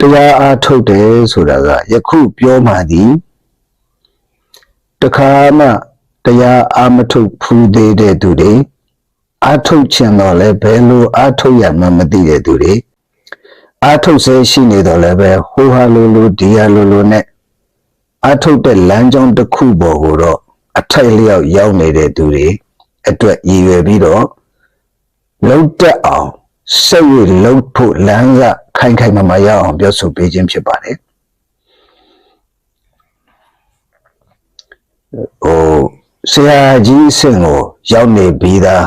တရားအားထုတ်တယ်ဆိုတာကယခုပြောမှသည်တခါမှတရားအားမထုတ်ဖူးသေးတဲ့သူတွေအားထုတ်ခြင်းတော့လည်းဘယ်လိုအားထုတ်ရမှန်းမသိတဲ့သူတွေအားထုတ်စေရှိနေတော့လည်းပဲဟိုဟာလိုလိုဒီဟာလိုလိုနဲ့အားထုတ်တဲ့လမ်းကြောင်းတစ်ခုပေါ်ကိုတော့အထိုက်လျောက်ရောက်နေတဲ့သူတွေအတွက်ရည်ရွယ်ပြီးတော့လုံးတက်အောင် စိတ်ရည်လုံးဖို့လမ်းကခိုင်ခိုင်မာမာရအောင်ပြောဆိုပေးခြင်းဖြစ်ပါတယ်ဟိုဆရာကြီးအဆင့်ကိုရောက်နေပြီးသား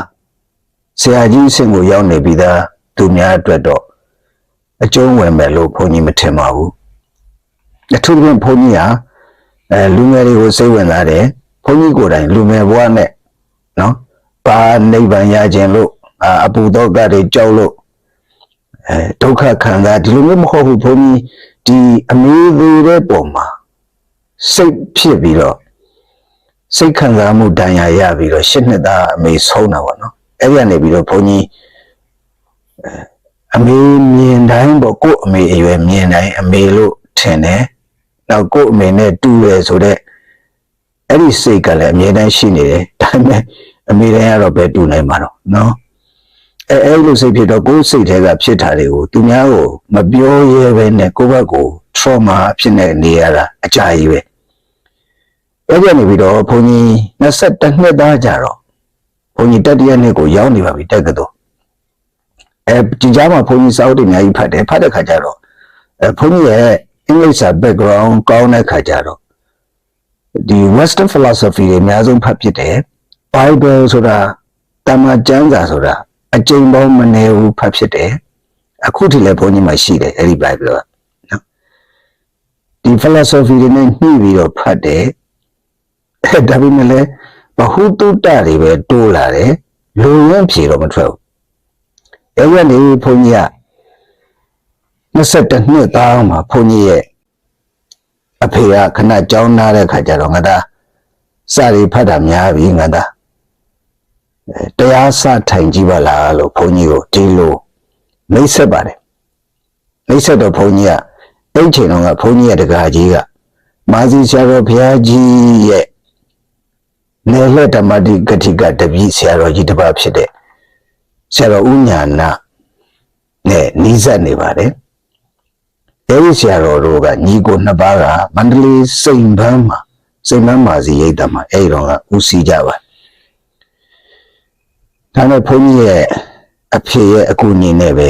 ဆရာကြီးအဆင့်ကိုရောက်နေပြီးသားသူများအတွက်တော့အကျုံးဝင်မယ်လို့ဘုန်းကြီးမထင်ပါဘူးအထူးသဖြင့်ဘုန်းကြီးဟာအဲလူငယ်တွေကိုစိတ်ဝင်စားတယ်ဘုန်းကြီးကိုယ်တိုင်လူငယ်ဘဝနဲ့နော်ပါနိဗ္ဗာန်ရခြင်းလို့ အာအပူတော့ကတွေကြောက်လို့အဲဒုက္ခခံစားဒီလိုမျိုးမဟုတ်ဘူးဘုန်းကြီးဒီအမေသေးတဲ့ပုံမှာစိတ်ဖြစ်ပြီးတော့စိတ်ခံစားမှုတန်ရာရပြီးတော့ရှစ်နှစ်သားအမေဆုံးတာပေါ့နော်အဲ့ဒီကနေပြီးတော့ဘုန်းကြီးအမေမြင်တိုင်းပေါ့ကို့အမေအရွယ်မြင်တိုင်းအမေလို့ထင်တယ်နောက်ကို့အမေနဲ့တူရယ်ဆိုတော့အဲ့ဒီစိတ်ကလည်းအမြဲတမ်းရှိနေတယ်ဒါပေမဲ့အမေတိုင်းကတော့ပဲတူနိုင်မှာတော့နော် အဲအဲ့လိုစိတ်ဖြစ်တော့ကိုယ်စိတ်ထဲကဖြစ်တာတွေကိုသူများကိုမပြောရဲပဲနဲ့ကိုယ့်ဘက်ကို trauma ဖြစ်နေနေရတာအကြာကြီးပဲအဲ့ဒီကနေပြီးတော့ဘုန်းကြီး22နှစ်သားကြတော့ဘုန်းကြီးတတိယနှစ်ကိုရောက်နေပါပြီတက်ကတော်အဲဒီကြားမှာဘုန်းကြီးစာအုပ်တွေအများကြီးဖတ်တယ်ဖတ်တဲ့ခါကျတော့အဲဘုန်းကြီးရဲ့အင်္ဂလိပ်စာ background ကောင်းတဲ့ခါကျတော့ဒီ western philosophy တွေအများဆုံးဖတ်ဖြစ်တယ် bible ဆိုတာတမန်ကျမ်းစာဆိုတာ အကျဉ်းပေါင်းမနေဘူးဖတ်ဖြစ်တယ်အခုထိလည်းဘုန်းကြီးမှာရှိတယ်အဲ့ဒီ bible ကနော်ဒီ philosophy တွေနဲ့ညှိပြီးတော့ဖတ်တယ်အဲဒါပေမဲ့လည်းဘဟုတုတ္တတွေပဲတိုးလာတယ်လူရင်းဖြေတော့မထွက်ဘူးအဲ့ဒီကနေဘုန်းကြီးက22နှစ်သားမှာဘုန်းကြီးရဲ့အဖေကခဏကြောင်းနာတဲ့ခါကျတော့ငါသားစာရီဖတ်တာများပြီငါသားအဲ တရားစထိုင်ကြည့်ပါလားလို့ဘုန်းကြီးကိုဒီလိုမိတ်ဆက်ပါတယ်မိတ်ဆက်တော့ဘုန်းကြီးကအဲ့ချိန်တော့ကဘုန်းကြီးရဲ့တကားကြီးကမာစီဆရာတော်ဘုရားကြီးရဲ့နယ်လက်ဓမ္မတိကတိကတပည့်ဆရာတော်ကြီးတစ်ပါးဖြစ်တဲ့ဆရာတော်ဦးညာနာနဲ့နီးစပ်နေပါတယ်အဲဒီဆရာတော်တို့ကညီကိုနှစ်ပါးကမန္တလေးစိန်ပန်းမှာစိန်ပန်းမာစီရိတ်တမှာအဲဒီတော့ကဦးစီးကြပါ ဒါနဲ့ဘုန်းကြီးရဲ့အဖေရဲ့အကူအညီနဲ့ပဲ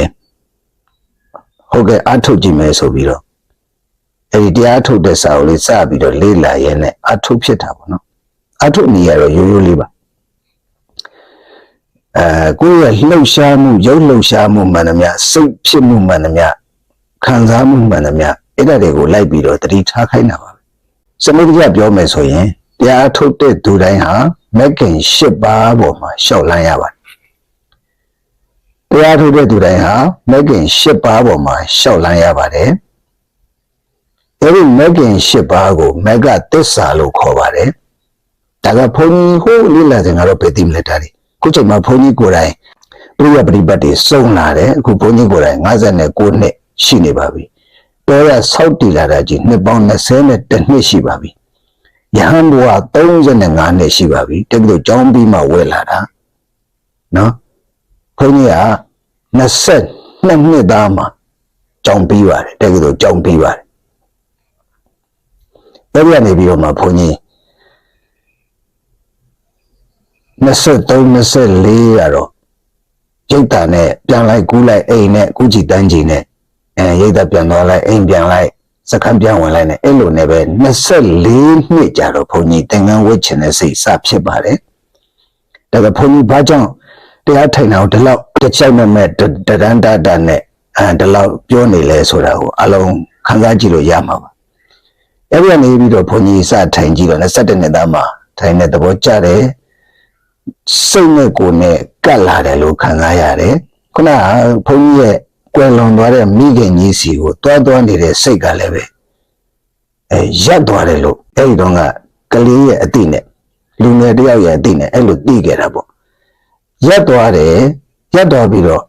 ဟုတ်ကဲ့အထုတ်ကြည့်မယ်ဆိုပြီးတော့အဲဒီတရားထုတ်တဲ့စာအုပ်လေးစပြီးတော့လေးလာရဲနဲ့အထုတ်ဖြစ်တာပေါ့နော်အထုတ်နေရတော့ရိုးရိုးလေးပါအဲကိုယ့်ရဲ့လှုပ်ရှားမှုရုပ်လှုပ်ရှားမှုမှန်သမျှစိတ်ဖြစ်မှုမှန်သမျှခံစားမှုမှန်သမျှအဲ့ဒါတွေကိုလိုက်ပြီးတော့တတိထားခိုင်းတာပါပဲစနစ်တကျပြောမယ်ဆိုရင်တရားထုတ်တဲ့သူတိုင်းဟာမက်ကင်၈ပါးပေါ်မှာရှောက်လန်းရပါတယ် တရားထုတ်တဲ့သူတိုင်းဟာမက်ကင်၈ပါးပေါ်မှာရှောက်လန်းရပါတယ်အဲ့ဒီမက်ကင်၈ပါးကိုမက်ကသစ္စာလို့ခေါ်ပါတယ်ဒါကဘုန်းကြီးဟိုးလေးလာတဲ့ငါတော့ဘယ်သိမလဲတားတယ်ခုချိန်မှာဘုန်းကြီးကိုယ်တိုင်ပြိယပရိပတ်တွေစုံလာတယ်အခုဘုန်းကြီးကိုယ်တိုင်59နှစ်ရှိနေပါပြီတော်ရဆောက်တည်လာတာကြီးနှစ်ပေါင်း20နဲ့တနှစ်ရှိပါပြီယဟန်ဘဝ35နှစ်ရှိပါပြီတကယ်လို့ကျောင်းပြီးမှဝယ်လာတာနော် ဘုန်းကြီးက22နှစ်သားမှာကျောင်းပြီးပါတယ်တကယ်လို့ကျောင်းပြီးပါတယ်အဲ့ဒီကနေပြီးတော့မှဘုန်းကြီး23 24ကတော့ရိတ်တာနဲ့ပြန်လိုက်ကူးလိုက်အိမ်နဲ့ကူးကြည့်တန်းကြည့်နဲ့အဲရိတ်တာပြန်သွားလိုက်အိမ်ပြန်လိုက်စခန်းပြန်ဝင်လိုက်နဲ့အဲ့လိုနဲ့ပဲ24နှစ်ကြာတော့ဘုန်းကြီးသင်္ကန်းဝတ်ချင်တဲ့စိတ်စဖြစ်ပါတယ်ဒါကဘုန်းကြီးဘာကြောင့် တရားထိုင်တာကိုဒီလောက်တစ်ချိုက်မဲ့မဲ့တဒန်းတတာနဲ့အဲဒီလောက်ပြောနေလဲဆိုတာကိုအလုံးခံစားကြည့်လို့ရမှာပါအဲ့ဒီကနေပြီးတော့ဘုန်းကြီးစထိုင်ကြည့်တော့22နှစ်သားမှာထိုင်တဲ့သဘောကျတယ်စိတ်နဲ့ကိုယ်နဲ့ကတ်လာတယ်လို့ခံစားရတယ်ခုနကဘုန်းကြီးရဲ့ကွယ်လွန်သွားတဲ့မိခင်ကြီးစီကိုတွားတွားနေတဲ့စိတ်ကလည်းပဲအဲရက်သွားတယ်လို့အဲ့ဒီတော့ကကလေးရဲ့အတိနဲ့လူငယ်တယောက်ရဲ့အတိနဲ့အဲ့လိုသိခဲ့တာပေါ့ ရက်သွားတယ်ရက်သွားပြီးတော့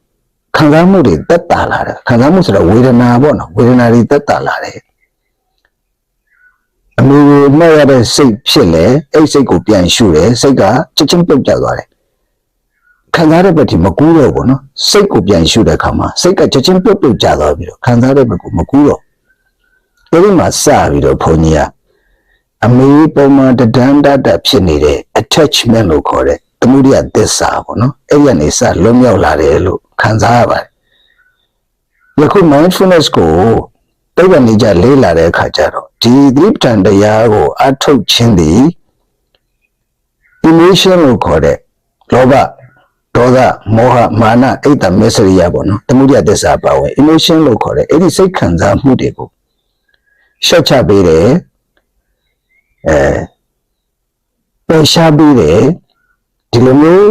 ခံစားမှုတွေတက်တာလာတယ်ခံစားမှုဆိုတော့ဝေဒနာပေါ့နော်ဝေဒနာတွေတက်တာလာတယ်အမှုကိုမှတ်ရတဲ့စိတ်ဖြစ်လေအဲ့စိတ်ကိုပြန်ရှုတယ်စိတ်ကချက်ချင်းပြုတ်ကျသွားတယ်ခံစားတဲ့ဘက်ဒီမကူးတော့ဘူးနော်စိတ်ကိုပြန်ရှုတဲ့အခါမှာစိတ်ကချက်ချင်းပြုတ်ပြုတ်ကျသွားပြီးတော့ခံစားတဲ့ဘက်ကိုမကူးတော့အဲ့ဒီမှာစပြီးတော့ဘုန်းကြီးကအမေပုံမှန်တဒန်းတတ်ဖြစ်နေတဲ့ attachment လို့ခေါ်တဲ့ သမုဒိယသစ္စာပေါ့နော်အဲ့ဒီကနေစလွတ်မြောက်လာတယ်လို့ခံစားရပါတယ်ယခု mindfulness ကိုတိတ်ပံနေကြလေးလာတဲ့အခါကျတော့ဒီသတိပဋ္ဌာန်တရားကိုအထုတ်ခြင်းသည် emotion လို့ခေါ်တဲ့လောဘဒေါသမောဟမာနအိတ်တမစ္စရိယပေါ့နော်သမုဒိယသစ္စာပါဝင် emotion လို့ခေါ်တဲ့အဲ့ဒီစိတ်ခံစားမှုတွေကိုရှော့ချပေးတယ်အဲပယ်ရှားပေးတယ် ဒီလိုမျိုး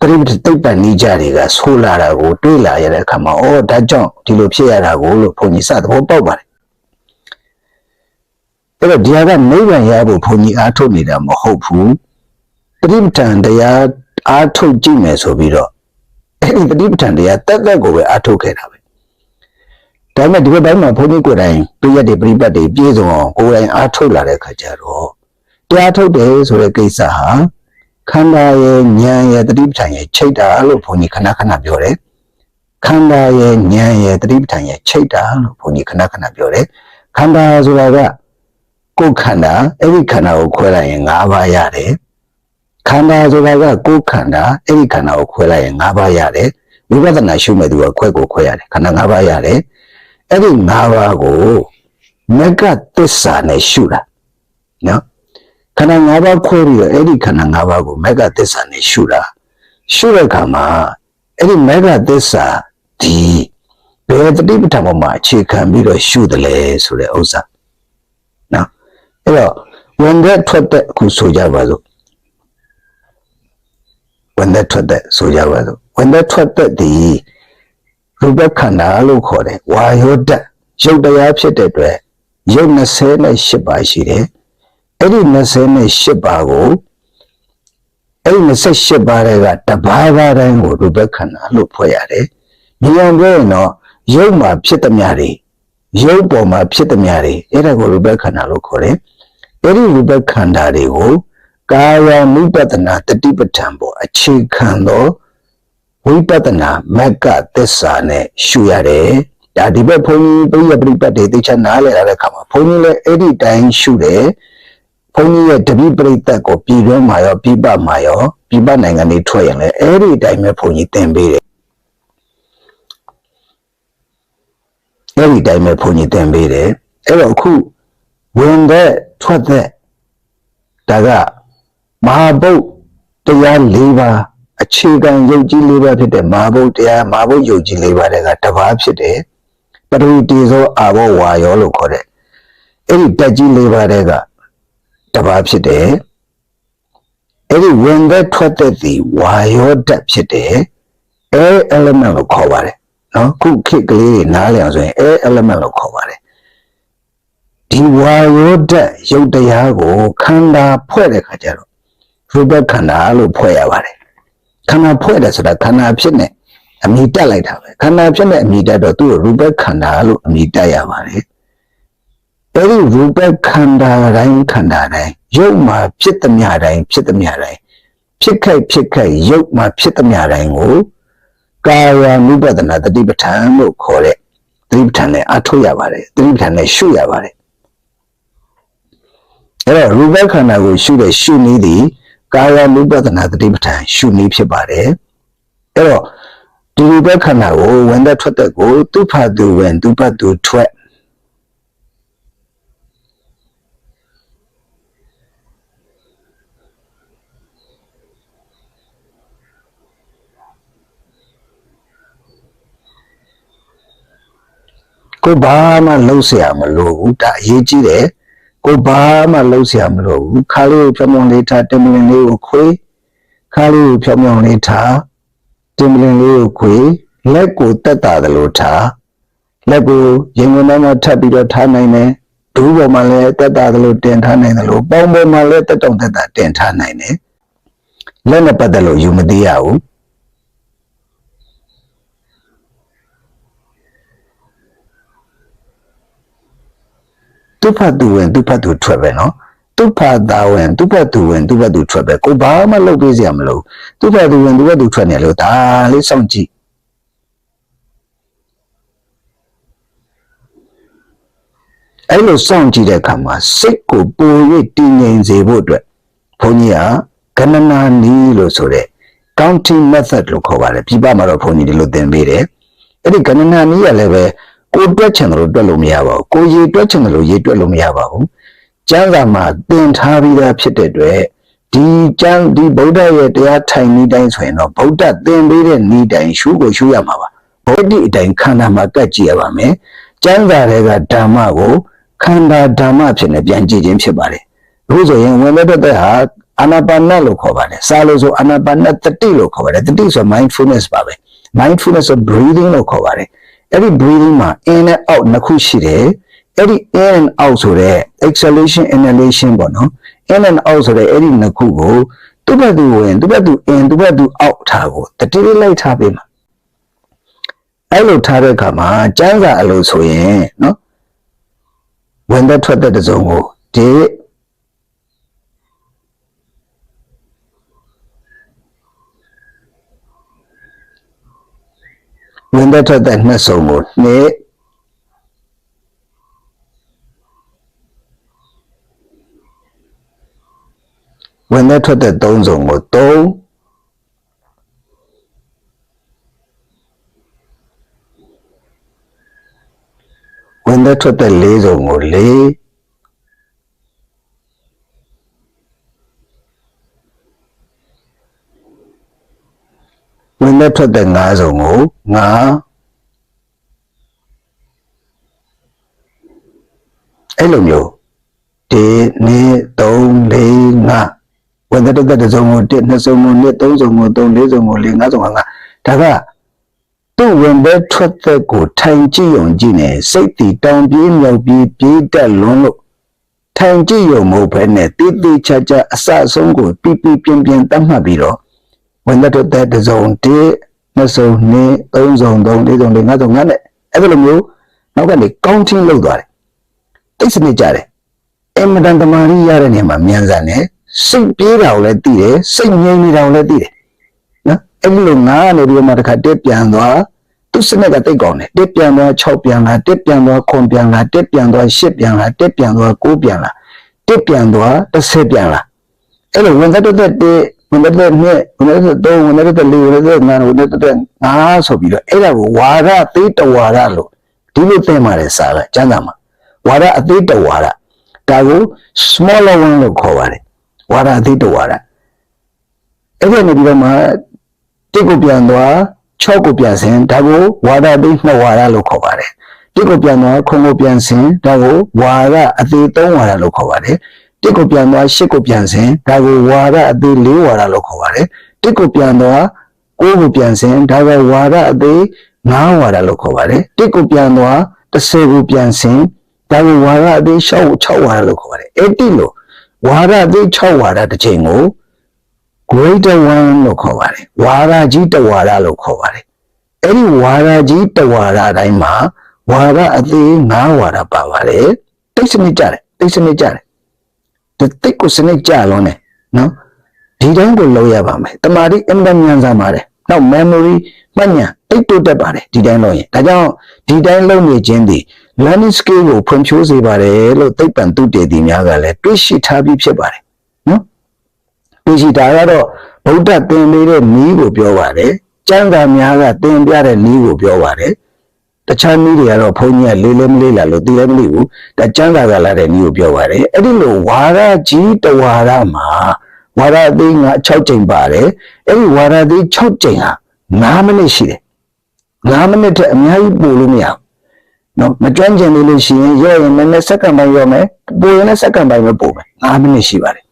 ပရိပတိတ်ပံနေကြတွေကဆိုးလာတာကိုတွေးလာရတဲ့အခါမှာအော်ဒါကြောင့်ဒီလိုဖြစ်ရတာကိုလို့ဘုန်းကြီးစသဘောပေါက်ပါတယ်အဲ့တော့ဒီဟာကနိဗ္ဗာန်ရဖို့ဘုန်းကြီးအားထုတ်နေတာမဟုတ်ဘူးပရိပဋ္ဌာန်တရားအားထုတ်ကြည့်မယ်ဆိုပြီးတော့အဲ့ဒီပရိပဋ္ဌာန်တရားတက်တက်ကိုပဲအားထုတ်ခဲ့တာပဲဒါပေမဲ့ဒီဘက်ပိုင်းမှာဘုန်းကြီးကိုယ်တိုင်ပြည့်ရတဲ့ပြိပတ်တွေပြည့်စုံအောင်ကိုယ်တိုင်အားထုတ်လာတဲ့ခါကျတော့တရားထုတ်တယ်ဆိုတဲ့ကိစ္စဟာ ခန္ဓာရဲ့ဉာဏ်ရဲ့တတိပဋ္ဌာန်ရဲ့ချိတ်တာလို့ဘုန်းကြီးခဏခဏပြောတယ်ခန္ဓာရဲ့ဉာဏ်ရဲ့တတိပဋ္ဌာန်ရဲ့ချိတ်တာလို့ဘုန်းကြီးခဏခဏပြောတယ်ခန္ဓာဆိုတာကကိုယ်ခန္ဓာအဲ့ဒီခန္ဓာကိုခွဲလိုက်ရင်၅ပါးရတယ်ခန္ဓာဆိုတာကကိုယ်ခန္ဓာအဲ့ဒီခန္ဓာကိုခွဲလိုက်ရင်၅ပါးရတယ်ဝိပဿနာရှုမဲ့သူကခွဲကိုခွဲရတယ်ခန္ဓာ၅ပါးရတယ်အဲ့ဒီ၅ပါးကိုမကသစ္စာနဲ့ရှုတာနော် ခန္ဓာ၅ပါးခွဲပြီးတော့အဲ့ဒီခန္ဓာ၅ပါးကိုမကသစ္စာနဲ့ရှုတာရှုတဲ့အခါမှာအဲ့ဒီမကသစ္စာဒီဘယ်တတိပဋ္ဌာန်ပေါ်မှာအခြေခံပြီးတော့ရှုတယ်လဲဆိုတဲ့ဥစ္စာနော်အဲ့တော့ဝင်တဲ့ထွက်တဲ့အခုဆိုကြပါစို့ဝင်တဲ့ထွက်တဲ့ဆိုကြပါစို့ဝင်တဲ့ထွက်တဲ့ဒီရူပခန္ဓာလို့ခေါ်တယ်ဝါယောဓာတ်ရုပ်တရားဖြစ်တဲ့အတွက်ရုပ်28ပါးရှိတယ် အဲ့ဒီ28ပါးကိုအဲ့ဒီ28ပါးတွေကတပါးပါးတိုင်းကိုရူပခန္ဓာလို့ဖွဲ့ရတယ်။ဉာဏ်ပြောရင်တော့ရုပ်မှာဖြစ်သမျှတွေရုပ်ပေါ်မှာဖြစ်သမျှတွေအဲ့ဒါကိုရူပခန္ဓာလို့ခေါ်တယ်။အဲ့ဒီရူပခန္ဓာတွေကိုကာယ ानु ပတနာတတိပဋ္ဌာန်ပေါ်အခြေခံသောဝိပဿနာမက္ကသစ္စာနဲ့ရှုရတယ်။ဒါဒီဘက်ဘုန်းကြီးပြိယပရိပတ်တွေသိချနားလည်လာတဲ့အခါမှာဘုန်းကြီးလည်းအဲ့ဒီတိုင်းရှုတယ်။ ဘုန်းကြီးရဲ့တပိပရိသတ်ကိုပြည်တွင်းမှာရောပြည်ပမှာရောပြည်ပနိုင်ငံတွေထွက်ရင်လည်းအဲ့ဒီအတိုင်းပဲဘုန်းကြီးသင်ပေးတယ်အဲ့ဒီအတိုင်းပဲဘုန်းကြီးသင်ပေးတယ်အဲ့တော့အခုဝင်တဲ့ထွက်တဲ့ဒါကမဟာဗုဒ္ဓတရား၄ပါးအခြေခံယုတ်ကြီး၄ပါးဖြစ်တဲ့မဟာဗုဒ္ဓတရားမဟာဗုဒ္ဓယုတ်ကြီး၄ပါးတွေကတစ်ပါးဖြစ်တယ်ပရိတေဇောအာဘောဝါယောလို့ခေါ်တဲ့အဲ့ဒီတက်ကြီး၄ပါးတွေက တပါးဖြစ်တယ်အဲ့ဒီဝင်သက်ထွက်သက်သည်ဝါယောဓာတ်ဖြစ်တယ်အဲ element လို့ခေါ်ပါတယ်နော်ခုခေတ်ကလေးတွေနားလည်အောင်ဆိုရင်အဲ element လို့ခေါ်ပါတယ်ဒီဝါယောဓာတ်ရုပ်တရားကိုခန္ဓာဖွဲ့တဲ့ခါကျတော့ရူပခန္ဓာလို့ဖွဲ့ရပါတယ်ခန္ဓာဖွဲ့တယ်ဆိုတာခန္ဓာဖြစ်နေအမိတက်လိုက်တာပဲခန္ဓာဖြစ်နေအမိတက်တော့သူ့ရူပခန္ဓာလို့အမိတက်ရပါတယ် အဲ့ဒီရူပခန္ဓာတိုင်းခန္ဓာတိုင်းရုပ်မှာဖြစ်သမျှတိုင်းဖြစ်သမျှတိုင်းဖြစ်ခိုက်ဖြစ်ခိုက်ရုပ်မှာဖြစ်သမျှတိုင်းကိုကာယ ानु ပဒနာတတိပဋ္ဌာန်လို့ခေါ်တဲ့တတိပဋ္ဌာန်နဲ့အထုတ်ရပါတယ်တတိပဋ္ဌာန်နဲ့ရှုရပါတယ်အဲ့တော့ရူပခန္ဓာကိုရှုတဲ့ရှုနည်းသည်ကာယ ानु ပဒနာတတိပဋ္ဌာန်ရှုနည်းဖြစ်ပါတယ်အဲ့တော့ဒီရူပခန္ဓာကိုဝင်သက်ထွက်သက်ကိုသူဖတ်သူဝင်သူပတ်သူထွက် ကိုဘာမှလှုပ်เสียမလို့ဘူးဒါအရေးကြီးတယ်ကိုဘာမှလှုပ်เสียမလို့ဘူးခါလေးကိုဖြောင်းဖြောင်းလေးထားတင်မလင်လေးကိုခွေးခါလေးကိုဖြောင်းဖြောင်းလေးထားတင်မလင်လေးကိုခွေးလက်ကိုတက်တာတယ်လို့ထားလက်ကိုရင်ဝင်ထဲမှာထပ်ပြီးတော့ထားနိုင်တယ်ဒူးပေါ်မှာလည်းတက်တာတယ်လို့တင်ထားနိုင်တယ်လို့ပေါင်းပေါ်မှာလည်းတက်တောင့်တက်တာတင်ထားနိုင်တယ်လက်နဲ့ပတ်သက်လို့ယူမသိရဘူး သူဖတ်သူဝင်သူဖတ်သူထွက်ပဲနော်သူဖတ်တာဝင်သူဖတ်သူဝင်သူဖတ်သူထွက်ပဲကိုဘာမှလုပ်ပေးစရာမလိုသူဖတ်သူဝင်သူဖတ်သူထွက်နေလို့ဒါလေးစောင့်ကြည့်အဲ့လိုစောင့်ကြည့်တဲ့အခါမှာစိတ်ကိုပို၍တည်ငြိမ်စေဖို့အတွက်ဘုန်းကြီးကကဏနာနီးလို့ဆိုတဲ့ counting method လို့ခေါ်ပါတယ်ပြပမှာတော့ဘုန်းကြီးဒီလိုသင်ပေးတယ်အဲ့ဒီကဏနာနီးရလည်းပဲ ကိုတွက်ချင်တယ်လို့တွက်လို့မရပါဘူးကိုရေတွက်ချင်တယ်လို့ရေတွက်လို့မရပါဘူးကျမ်းစာမှာသင်ထားပြီးသားဖြစ်တဲ့အတွက်ဒီကျမ်းဒီဗုဒ္ဓရဲ့တရားထိုင်နည်းတိုင်းဆိုရင်တော့ဗုဒ္ဓသင်ပေးတဲ့နည်းတိုင်းရှုကိုရှုရမှာပါဗုဒ္ဓအတိုင်းခန္ဓာမှာကတ်ကြည့်ရပါမယ်ကျမ်းစာတွေကဓမ္မကိုခန္ဓာဓမ္မဖြစ်နေပြန်ကြည့်ခြင်းဖြစ်ပါတယ်အခုဆိုရင်ဝင်တဲ့တဲ့ဟာအာနာပါနလို့ခေါ်ပါတယ်စာလို့ဆိုအာနာပါနတတိလို့ခေါ်ပါတယ်တတိဆို mindfulness ပါပဲ mindfulness of breathing လို့ခေါ်ပါတယ် အဲ့ဒီ breathing မှာ in နဲ့ out နှစ်ခုရှိတယ်အဲ့ဒီ in and out ဆိုတဲ့ exhalation inhalation ပေါ့နော် in and out ဆိုတဲ့အဲ့ဒီနှစ်ခုကိုသူ့ဘက်သူဝင်သူ့ဘက်သူ in သူ့ဘက်သူ out ထားကိုတတိလေးလိုက်ထားပေးမှာအဲ့လိုထားတဲ့အခါမှာကျမ်းစာအလိုဆိုရင်နော်ဝင်သက်ထွက်သက်တစ်စုံကိုဒီ ဝင်သက်ထွက်သက်နှစ်စုံကိုနှစ်ဝင်သက်ထွက်သက်သုံးစုံကိုသုံးဝင်သက်ထွက်သက်လေးစုံကိုလေး ဝင်သက်ထွက်သက်ငါးစုံကိုငါအဲ့လိုမျိုးဒီနေ3 4 5ဝင်သက်ထွက်သက်တစ်စုံကို1နှစ်စုံကို2 3စုံကို3 4စုံကို4 5စုံကို5ဒါကသူ့ဝင်ဘဲထွက်သက်ကိုထိုင်ကြည့်ုံကြည့်နေစိတ်တည်တောင်ပြေးမြောက်ပြေးပြေးတက်လွန်းလို့ထိုင်ကြည့်ုံမဟုတ်ဘဲနဲ့တိတိချာချာအစအဆုံးကိုပြပြပြင်းပြင်းတတ်မှတ်ပြီးတော့ ဝင်သက်ထွက်သက်တစ်စုံ1နှစ်စုံ2 3စုံ3 4စုံ4 5စုံ5နဲ့အဲ့လိုမျိုးနောက်ကနေ counting လုပ်သွားတယ်တိတ်စနစ်ကြတယ်အင်မတန်တမာရီရတဲ့နေရာမှာမြန်ဆန်တယ်စိတ်ပြေးတာကိုလည်းသိတယ်စိတ်ငြိမ်နေတာကိုလည်းသိတယ်နော်အဲ့ဒီလိုငါကနေပြီးမှတစ်ခါတက်ပြန်သွားသူစနစ်ကတိတ်ကောင်းတယ်တက်ပြန်သွား6ပြန်လာတက်ပြန်သွား9ပြန်လာတက်ပြန်သွား10ပြန်လာတက်ပြန်သွား9ပြန်လာတက်ပြန်သွား10ပြန်လာအဲ့လိုဝင်သက်တက်တက် ဝင်သက်တက်နဲ့ဝင်သက်တက်3ဝင်သက်တက်4ဝင်သက်တက်9ဝင်သက်တက်5ဆိုပြီးတော့အဲ့ဒါကိုဝါရသေးတဝါရလို့ဒီလိုသင်ပါတယ်စာကကျမ်းစာမှာဝါရအသေးတဝါရဒါကို smaller one လို့ခေါ်ပါတယ်ဝါဒအသေးတဝါဒအဲ့ဒီနေပြီးတော့မှတစ်ကိုပြန်သွား6ကိုပြန်ဆင်းဒါကိုဝါဒအသေး2ဝါဒလို့ခေါ်ပါတယ်တစ်ကိုပြန်သွားခုံကိုပြန်ဆင်းဒါကိုဝါဒအသေး3ဝါဒလို့ခေါ်ပါတယ် တစ်ကိုပြန်သွား8ကိုပြန်ဆင်းဒါကိုဝါဒအသေး4ဝါဒလို့ခေါ်ပါတယ်တစ်ကိုပြန်သွား9ကိုပြန်ဆင်းဒါကဝါဒအသေး9ဝါဒလို့ခေါ်ပါတယ်တစ်ကိုပြန်သွား10ကိုပြန်ဆင်းဒါကိုဝါဒအသေး6 6ဝါဒလို့ခေါ်ပါတယ်အဲ့ဒီလိုဝါဒအသေး6ဝါဒတစ်ချိန်ကို greater one လို့ခေါ်ပါတယ်ဝါဒကြီးတဝါဒလို့ခေါ်ပါတယ်အဲ့ဒီဝါဒကြီးတဝါဒအတိုင်းမှာဝါဒအသေး9ဝါဒပါပါတယ်တိတ်စနစ်ကြတယ်တိတ်စနစ်ကြတယ်ဒီ တိတ်ကိုစနစ်ကြလုံးနဲ့နော်ဒီတိုင်းကိုလောက်ရပါမယ်တမာတိအင်မတန်မြန်ဆန်ပါတယ်နောက် memory မှတ်ဉာဏ်တိတ်တိုးတက်ပါတယ်ဒီတိုင်းလုပ်ရင်ဒါကြောင့်ဒီတိုင်းလုပ်နေခြင်းသည် learning skill ကိုဖွံ့ဖြိုးစေပါတယ်လို့သိပ္ပံသူတေသီများကလည်းတွေးရှိထားပြီးဖြစ်ပါတယ်နော်တွေးရှိတာကတော့ဗုဒ္ဓသင်ပေးတဲ့နည်းကိုပြောပါတယ်ကျမ်းစာများကသင်ပြတဲ့နည်းကိုပြောပါတယ် တခြားနည်းတွေကတော့ဘုန်းကြီးကလေးလေးမလေးလာလို့သိလည်းမသိဘူးဒါကျမ်းစာကလာတဲ့နည်းကိုပြောပါတယ်အဲ့ဒီလိုဝါရကြီးတဝါရမှာဝါရအသေးက6ကြိမ်ပါတယ်အဲ့ဒီဝါရအသေး6ကြိမ်ဟာ9မိနစ်ရှိတယ်9မိနစ်ထက်အများကြီးပိုလို့မရဘူးနော်မကြွန့်ကျင်လို့လို့ရှိရင်ရော့ရင်နည်းနည်းစက္ကန့်ပိုင်းရော့မယ်ပိုရင်လည်းစက္ကန့်ပိုင်းပဲပို့မယ်9မိနစ်ရှိပါတယ်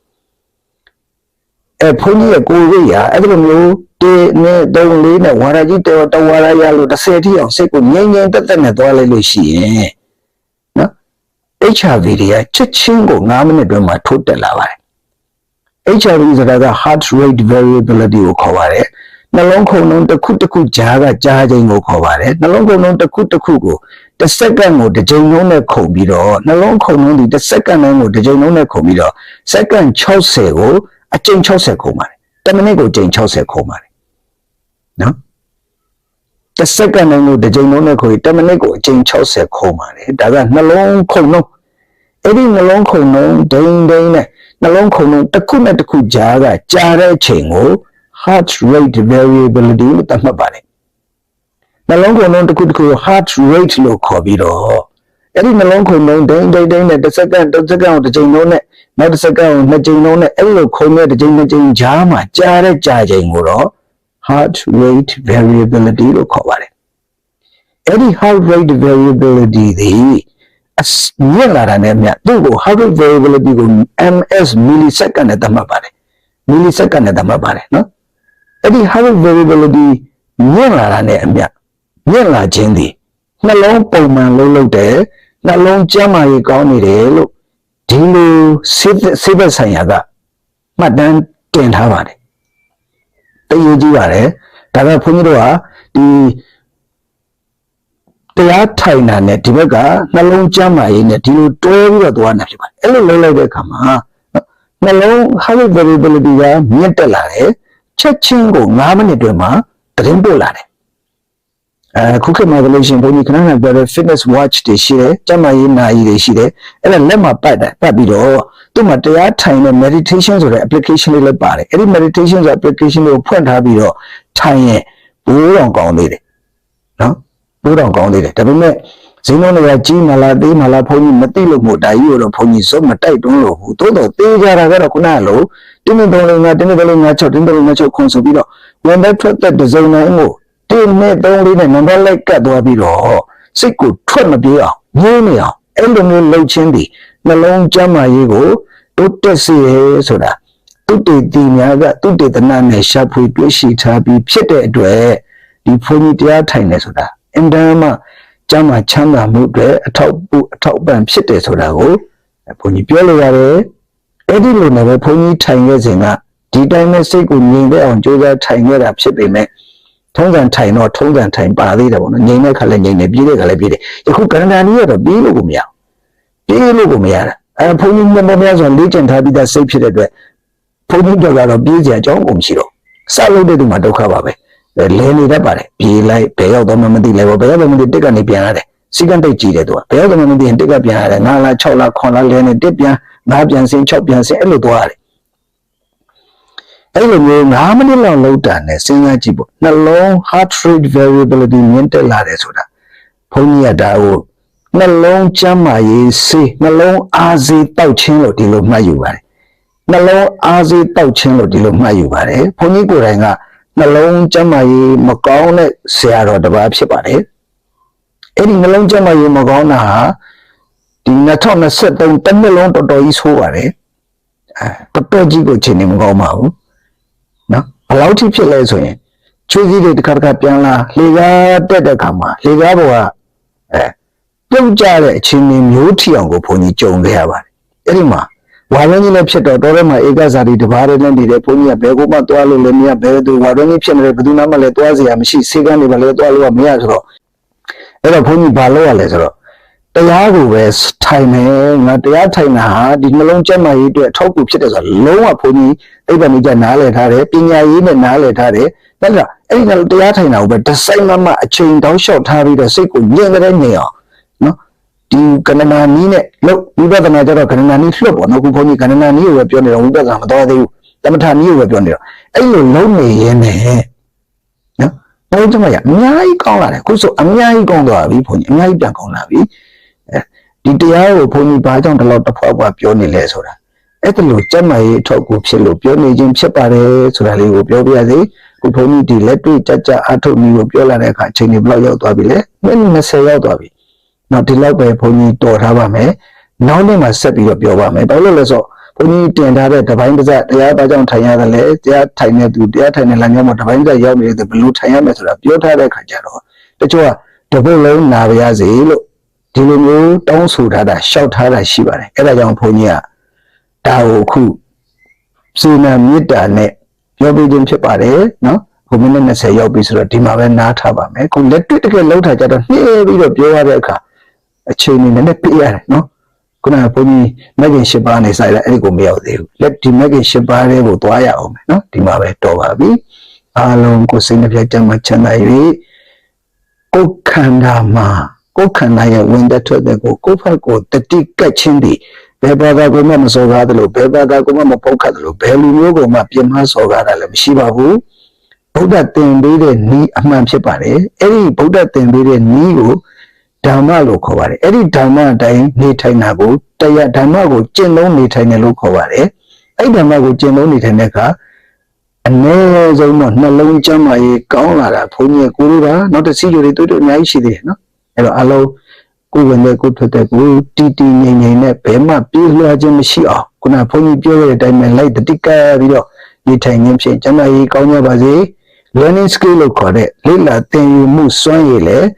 အဲဘုန်းကြီးရဲ့ကိုယ်ရိပ်ဟာအဲ့လိုမျိုး တေနဲ့တုံးလေးနဲ့ဝါရကြီးတော်တဝါရရလို့30ထိအောင်စိတ်ကိုငြိမ်ငြိမ်တက်တက်နဲ့သွားလိုက်လို့ရှိရင်နော် HRV တွေကချက်ချင်းကို9မိနစ်တွင်းမှာထိုးတက်လာပါတယ် HRV ဆိုတာက heart rate variability ကိုခေါ်ပါတယ်နှလုံးခုန်လုံးတစ်ခုတစ်ခုကြားကကြားချိန်ကိုခေါ်ပါတယ်နှလုံးခုန်လုံးတစ်ခုတစ်ခုကိုတစ်စက္ကန့်ကိုတစ်ကြိမ်လုံးနဲ့ခုန်ပြီးတော့နှလုံးခုန်လုံးဒီတစ်စက္ကန့်လုံးကိုတစ်ကြိမ်လုံးနဲ့ခုန်ပြီးတော့စက္ကန့်60ကိုအကြိမ်60ခုန်ပါတယ်တစ်မိနစ်ကိုအကြိမ်60ခုန်ပါတယ် နော်တစ်စက္ကန့်လုံးကိုတစ်ကြိမ်လုံးနဲ့ခုန်ပြီးတစ်မိနစ်ကိုအကြိမ်60ခုန်ပါတယ်ဒါကနှလုံးခုန်လုံးအဲ့ဒီနှလုံးခုန်လုံးဒိန်ဒိန်နဲ့နှလုံးခုန်လုံးတစ်ခုနဲ့တစ်ခုကြားကကြားတဲ့အချိန်ကို heart rate variability လို့သတ်မှတ်ပါတယ်နှလုံးခုန်လုံးတစ်ခုတစ်ခု heart rate လို့ခေါ်ပြီးတော့အဲ့ဒီနှလုံးခုန်လုံးဒိန်ဒိန်ဒိန်နဲ့တစ်စက္ကန့်တစ်စက္ကန့်ကိုတစ်ချိန်လုံးနဲ့နောက်တစ်စက္ကန့်ကိုနှစ်ချိန်လုံးနဲ့အဲ့လိုခုန်တဲ့တစ်ချိန်နှစ်ချိန်ကြားမှာကြားတဲ့ကြာချိန်ကိုတော့ heart rate variability လို့ခေါ်ပါတယ်အဲ့ဒီ heart rate variability ဒီအစမြင့်လာတာနဲ့မြတ်သူ့ကို heart rate variability ကို ms millisecond နဲ့သတ်မှတ်ပါတယ် millisecond နဲ့သတ်မှတ်ပါတယ်နော်အဲ့ဒီ heart rate variability မြင့်လာတာနဲ့အမြတ်မြင့်လာခြင်းသည်နှလုံးပုံမှန်လုံးလုံးတယ်နှလုံးကျန်းမာရေးကောင်းနေတယ်လို့ဒီလိုစိတ်စိတ်ဘက်ဆိုင်ရာကမှတ်တမ်းတင်ထားပါတယ် တည်ရကြည့်ပါတယ်ဒါပေမဲ့ဘုန်းကြီးတို့ကဒီတရားထိုင်တာနဲ့ဒီဘက်ကနှလုံးကျန်းမာရေးနဲ့ဒီလိုတွဲပြီးတော့သွားနေဖြစ်ပါတယ်အဲ့လိုလုပ်လိုက်တဲ့အခါမှာနှလုံး heart variability ကမြင့်တက်လာတယ်ချက်ချင်းကို9မိနစ်တွင်မှာသတင်းပို့လာတယ် အခုခေတ်မှာလည်းရှင်ဘုန်းကြီးခဏခဏပြောတဲ့ fitness watch တွေရှိတယ်ကျန်းမာရေးနာရီတွေရှိတယ်အဲ့ဒါလက်မှာပတ်တယ်ပတ်ပြီးတော့သူ့မှာတရားထိုင်တဲ့ meditation ဆိုတဲ့ application လေးလည်းပါတယ်အဲ့ဒီ meditation ဆိုတဲ့ application လေးကိုဖွင့်ထားပြီးတော့ထိုင်ရင်ဘိုးတော်ကောင်းသေးတယ်နော်ဘိုးတော်ကောင်းသေးတယ်ဒါပေမဲ့ဇင်းလုံးတွေကကြီးမလားသေးမလားဘုန်းကြီးမသိလို့မို့ဒါကြီးကိုတော့ဘုန်းကြီးစုံမတိုက်တွန်းလို့ဘူးသို့တော့သေးကြတာကတော့ခုနကလို့တင်းတင်းတုံးလေးငါတင်းတင်းတုံးလေးငါ6တင်းတင်းတုံးလေးငါ6ခွန်ဆိုပြီးတော့ when that ထွက်တဲ့ဒီဇိုင်းနိုင်ကို တင်းနဲ့တုံးလေးနဲ့နံပါတ်လိုက်ကတ်သွားပြီးတော့စိတ်ကိုထွက်မပြေးအောင်ငြင်းနေအောင်အဲ့လိုမျိုးလှုပ်ချင်းဒီနှလုံးကျမ်းမာရေးကိုတိုးတက်စေရဲဆိုတာတုတေတီများကတုတေသနာနဲ့ရှာဖွေတွေ့ရှိထားပြီးဖြစ်တဲ့အတွက်ဒီဘုန်းကြီးတရားထိုင်နေဆိုတာအင်တန်မှကျမ်းမာချမ်းသာမှုတွေအထောက်ပံ့အထောက်ပံ့ဖြစ်တယ်ဆိုတာကိုဘုန်းကြီးပြောလိုရတယ်အဲ့ဒီလိုနဲ့ပဲဘုန်းကြီးထိုင်ခဲ့စဉ်ကဒီတိုင်းနဲ့စိတ်ကိုငြိမ်တဲ့အောင်ကြိုးစားထိုင်ခဲ့တာဖြစ်ပေမဲ့ ထုံးစံထိုင်တော့ထုံးစံထိုင်ပါသေးတယ်ပေါ့နော်ငြိမ်တဲ့ခါလည်းငြိမ်တယ်ပြေးတဲ့ခါလည်းပြေးတယ်ယခုကန္တာနီးကတော့ပြေးလို့ကိုမရပြေးလို့ကိုမရတာအဲဘုန်းကြီးမြတ်များဆိုလေ့ကျင့်ထားပြီးသားစိတ်ဖြစ်တဲ့အတွက်ဘုန်းကြီးတို့ကတော့ပြေးစရာအကြောင်းကိုမရှိတော့စလို့တဲ့သူမှာဒုက္ခပါပဲလဲနေတတ်ပါတယ်ပြေးလိုက်ဘယ်ရောက်တော့မှမသိလဲပေါ့ဘယ်ရောက်တော့မသိတက်ကနေပြန်ရတယ်စီကံတိတ်ကြည့်တယ်သူကဘယ်ရောက်တော့မှမသိရင်တက်ကပြန်ရတယ်9လ6လ9လလဲနေတက်ပြန်9ပြန်စင်6ပြန်စင်အဲ့လိုသွားရတယ် အဲ့လိုမျိုး9မိနစ်လောက်လောက်တာနဲ့စဉ်းစားကြည့်ပေါ့နှလုံး heart rate variability မြင့်တက်လာတယ်ဆိုတာဘုန်းကြီးကဒါကိုနှလုံးကျန်းမာရေးစေးနှလုံးအားစေးတောက်ခြင်းလို့ဒီလိုမှတ်ယူပါတယ်နှလုံးအားစေးတောက်ခြင်းလို့ဒီလိုမှတ်ယူပါတယ်ဘုန်းကြီးကိုယ်တိုင်ကနှလုံးကျန်းမာရေးမကောင်းတဲ့ဆရာတော်တစ်ပါးဖြစ်ပါတယ်အဲ့ဒီနှလုံးကျန်းမာရေးမကောင်းတာဟာဒီ2023တစ်နှစ်လုံးတော်တော်ကြီးဆိုးပါတယ်အဲတော်တော်ကြီးကိုချိန်နေမကောင်းပါဘူးနော်ဘယ် လောက်ထိဖြစ်လဲဆိုရင်ချွေးကြီးတွေတစ်ခါတစ်ခါပြန်လာလေကားတက်တဲ့ခါမှာလေကားပေါ်ကအဲပြုတ်ကျတဲ့အချင်းမျိုးမျိုးထီအောင်ကိုဘုန်းကြီးကြုံခဲ့ရပါတယ်အဲ့ဒီမှာဝါရုံးကြီးလည်းဖြစ်တော့တော်ထဲမှာဧကဇာတိတပါးတည်းနဲ့နေတယ်ဘုန်းကြီးကဘယ်ကိုမှသွားလို့လည်းမရဘယ်သူဝါရုံးကြီးဖြစ်နေတယ်ဘယ်သူမှမလဲသွားစရာမရှိစေကန်းတွေမလဲသွားလို့ကမရဆိုတော့အဲ့တော့ဘုန်းကြီးဘာလုပ်ရလဲဆိုတော့တရားကိုပဲထိုင်မယ်ငါတရားထိုင်တာဟာဒီနှလုံးကျန်းမာရေးအတွက်အထောက်အကူဖြစ်တယ်ဆိုတာလုံးဝဘုန်းကြီး အိဗံမိကျနားလည်ထားတယ်ပညာရေးနဲ့နားလည်ထားတယ်ဒါကြောင့်အဲ့ဒီတရားထိုင်တာကိုပဲဒီဇိုင်းမမအချိန်တောင်းလျှောက်ထားပြီးတော့စိတ်ကိုညင်ကြတဲ့ညင်အောင်နော်ဒီကဏ္ဍနာနီးနဲ့လို့ဝိပဿနာကျတော့ကဏ္ဍနာနီးလွတ်ပေါ့နော်ခုဘုန်းကြီးကဏ္ဍနာနီးကိုပဲပြောနေတော့ဝိပဿနာမတော်သေးဘူးတမထာနီးကိုပဲပြောနေတော့အဲ့လိုလုံးနေရင်းနဲ့နော်ဘုန်းကြီးမရအများကြီးကောင်းလာတယ်ခုဆိုအများကြီးကောင်းသွားပြီဘုန်းကြီးအများကြီးပြန်ကောင်းလာပြီအဲဒီတရားကိုဘုန်းကြီးဘာကြောင့်ဒီလောက်တစ်ဖွာဖွာပြောနေလဲဆိုတာ အဲ့ဒါလို့စက်မရေးအထောက်အကူဖြစ်လို့ပြောနေခြင်းဖြစ်ပါတယ်ဆိုတာလေးကိုပြောပြရစေခုဘုန်းကြီးဒီလက်တွေ့ကြကြအထုတ်မျိုးကိုပြောလာတဲ့အခါအချိန်တွေဘယ်လောက်ရောက်သွားပြီလဲမိနစ်20ရောက်သွားပြီနောက်ဒီလောက်ပဲဘုန်းကြီးတော်ထားပါမယ်နောက်နေ့မှဆက်ပြီးတော့ပြောပါမယ်ဘာလို့လဲဆိုတော့ဘုန်းကြီးတင်ထားတဲ့တပိုင်းတစ်စက်တရားဘာကြောင့်ထိုင်ရတယ်လဲတရားထိုင်နေသူတရားထိုင်နေလမ်းကြောင်းမှာတပိုင်းတစ်စက်ရောက်နေတဲ့ဘယ်လိုထိုင်ရမလဲဆိုတာပြောထားတဲ့အခါကျတော့တချို့ကတပုတ်လုံးနာပါရစေလို့ဒီလိုမျိုးတောင်းဆိုထားတာရှောက်ထားတာရှိပါတယ်အဲ့ဒါကြောင့်ဘုန်းကြီးက ဒါကိုအခုစေနာမေတ္တာနဲ့ပြောပြခြင်းဖြစ်ပါတယ်နော်အခုခုမိနစ်20ရောက်ပြီဆိုတော့ဒီမှာပဲနားထားပါမယ်ခုလက်တွေ့တကယ်လောက်ထားကြတော့နှေးပြီးတော့ပြောရတဲ့အခါအချိန်နေနဲ့ပြရတယ်နော်ခုနကဘုန်းကြီးမဂ်ကင်၈ပါးနေဆိုင်လိုက်အဲ့ဒီကိုမရောက်သေးဘူးလက်ဒီမဂ်ကင်၈ပါးလေးကိုသွားရအောင်မယ်နော်ဒီမှာပဲတော်ပါပြီအားလုံးကိုစိတ်နှပြချမ်းမှချမ်းသာ၍ကိုယ်ခန္ဓာမှာကိုယ်ခန္ဓာရဲ့ဝင်သက်ထွက်တဲ့ကိုကိုယ်ဖက်ကိုတတိကတ်ချင်းသည် ဘယ်ဘာသာကိုမှမစော်ကားသလိုဘယ်ဘာသာကိုမှမပုတ်ခတ်သလိုဘယ်လူမျိုးကိုမှပြင်မစော်ကားတာလည်းမရှိပါဘူးဗုဒ္ဓသင်ပေးတဲ့ဤအမှန်ဖြစ်ပါတယ်အဲ့ဒီဗုဒ္ဓသင်ပေးတဲ့ဤကိုဓမ္မလို့ခေါ်ပါတယ်အဲ့ဒီဓမ္မအတိုင်းနေထိုင်တာကိုတရားဓမ္မကိုကျင့်သုံးနေထိုင်တယ်လို့ခေါ်ပါတယ်အဲ့ဒီဓမ္မကိုကျင့်သုံးနေထိုင်တဲ့အခါအနည်းဆုံးတော့နှလုံးကျမ်းမာရေးကောင်းလာတာဘုန်းကြီးကကိုလိုတာနောက်တစ်စီးကြိုတွေတွေ့တွေ့အများကြီးရှိသေးတယ်နော်အဲ့တော့အလုံး ကိုယ်ဝင်တဲ့ကိုယ်ထွက်တဲ့ကိုယ်တီတီငိမ့်ငိမ့်နဲ့ဘယ်မှပြေးလွှားခြင်းမရှိအောင်ခုနဘုန်းကြီးပြောခဲ့တဲ့အတိုင်းပဲလိုက်တတိကပြီးတော့နေထိုင်ခြင်းဖြင့်ကျမ်းမာရေးကောင်းကြပါစေ learning skill လို့ခေါ်တဲ့လေ့လာသင်ယူမှုစွမ်းရည်လည်း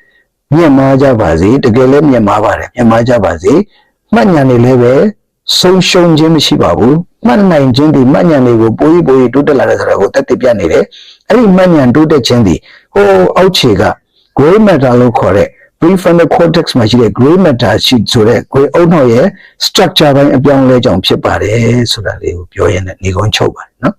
မြင့်မားကြပါစေတကယ်လည်းမြင့်မားပါတယ်မြင့်မားကြပါစေမှတ်ဉာဏ်တွေလည်းပဲဆုံးရှုံးခြင်းမရှိပါဘူးမှတ်နိုင်ခြင်းဒီမှတ်ဉာဏ်တွေကိုပိုးကြီးပိုးကြီးတိုးတက်လာတဲ့ဆိုတာကိုတက်တည်ပြနေတယ်အဲ့ဒီမှတ်ဉာဏ်တိုးတက်ခြင်းဒီဟိုအောက်ခြေက gray matter လို့ခေါ်တဲ့ prefrontal cortex မှာရှိတဲ့ gray matter ရှိဆိုတဲ့ gray အုတ်နှောက်ရဲ့ structure ပိုင်းအပြောင်းအလဲကြောင့်ဖြစ်ပါတယ်ဆိုတာလေးကိုပြောရင်းနဲ့ညီကုန်းချုပ်ပါတယ်နော်